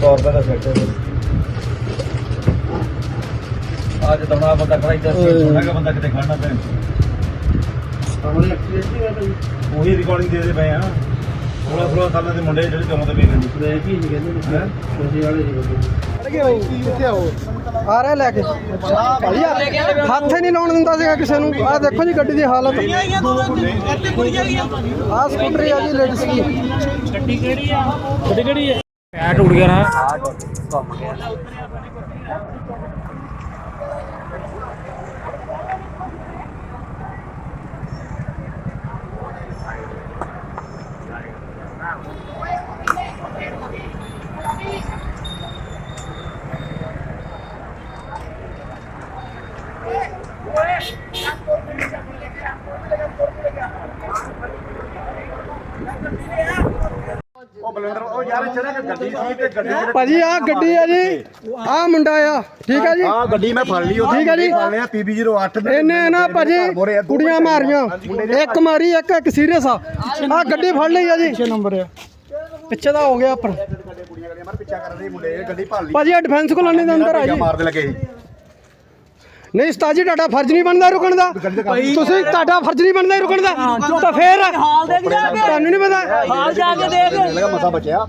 100 ਰੁਪਏ ਦਾ ਸੈੱਟ ਹੈ ਅੱਜ ਦਮਣਾ ਬੰਦਾ ਖੜਾ ਇੱਧਰ ਛੋਟਾ ਜਿਹਾ ਬੰਦਾ ਕਿਤੇ ਖੜਨਾ ਪੈਣ ਸਾਹਮਣੇ ਐਕਸੀਡੈਂਟ ਨਹੀਂ ਹੋਇਆ ਭਾਈ ਉਹੀ ਰਿਕਾਰਡਿੰਗ ਦੇ ਦੇ ਪਏ ਆ 16 16 ਸਾਲਾਂ ਦੇ ਮੁੰਡੇ ਜਿਹੜੇ ਚਲਾਉਂਦੇ ਪਏ ਨੇ। ਬ੍ਰੇਕ ਹੀ ਨਹੀਂ ਕਹਿੰਦੇ ਨੇ। ਕੋਸ਼ੀ ਵਾਲੇ ਜੀ ਕਿੱਥੇ ਆਓ ਆ ਰਿਹਾ ਲੈ ਕੇ। ਭਾਈ ਹੱਥ ਹੀ ਨਹੀਂ ਲਾਉਣ ਦਿੰਦਾ ਸੀਗਾ ਕਿਸੇ ਨੂੰ। ਆਹ ਦੇਖੋ ਜੀ ਗੱਡੀ ਦੀ ਹਾਲਤ। ਸਕੂਟਰੀ ਆ ਜੀ ਲੇਡੀਜ਼ ਦੀ। ਪੈਰ ਟੁੱਟ ਗਿਆ ਨਾ ਉਹ ਬਲੰਡਰ ਉਹ ਯਾਰ ਚਲਾ ਕੇ ਗੱਡੀ ਸੀ ਤੇ ਗੱਡੀ ਭਾਜੀ ਆਹ ਗੱਡੀ ਆ ਜੀ। ਆਹ ਮੁੰਡਾ ਆ। ਠੀਕ ਆ ਜੀ? ਆ ਗੱਡੀ ਮੈਂ ਫੜ ਲਈ ਉਹ ਠੀਕ ਹੈ ਜੀ। ਫੜ ਲਿਆ PB08 ਦੇ ਇਹਨੇ ਨਾ ਭਾਜੀ ਕੁੜੀਆਂ ਮਾਰੀਆਂ। ਇੱਕ ਮਾਰੀ ਇੱਕ ਇੱਕ ਸੀਰੀਅਸ ਆ। ਆਹ ਗੱਡੀ ਫੜ ਲਈ ਆ ਜੀ। ਪਿੱਛੇ ਨੰਬਰ ਆ। ਪਿੱਛੇ ਦਾ ਹੋ ਗਿਆ ਪਰ ਕੁੜੀਆਂ ਗੱਡੀਆਂ ਮਾਰ ਪਿੱਛਾ ਕਰ ਰਹੀ ਮੁੰਡੇ ਇਹ ਗੱਡੀ ਫੜ ਲਈ। ਭਾਜੀ ਇਹ ਡਿਫੈਂਸ ਕਲੋਨੀ ਦੇ ਅੰਦਰ ਆ ਜੀ। ਮਾਰਦੇ ਲੱਗੇ। ਸੀ। ਨਹੀਂ ਉਸਤਾਦ ਜੀ ਤੁਹਾਡਾ ਫਰਜ਼ ਨਹੀਂ ਬਣਦਾ ਰੁਕਣ ਦਾ। ਤੁਸੀਂ ਤੁਹਾਡਾ ਫਰਜ਼ ਨਹੀਂ ਬਣਦਾ ਰੁਕਣ ਦਾ। ਤਾਂ ਫੇਰ ਤੁਹਾਨੂੰ ਨਹੀਂ ਪਤਾ। ਲੱਗਾ ਮਸਾ ਬਚਿਆ।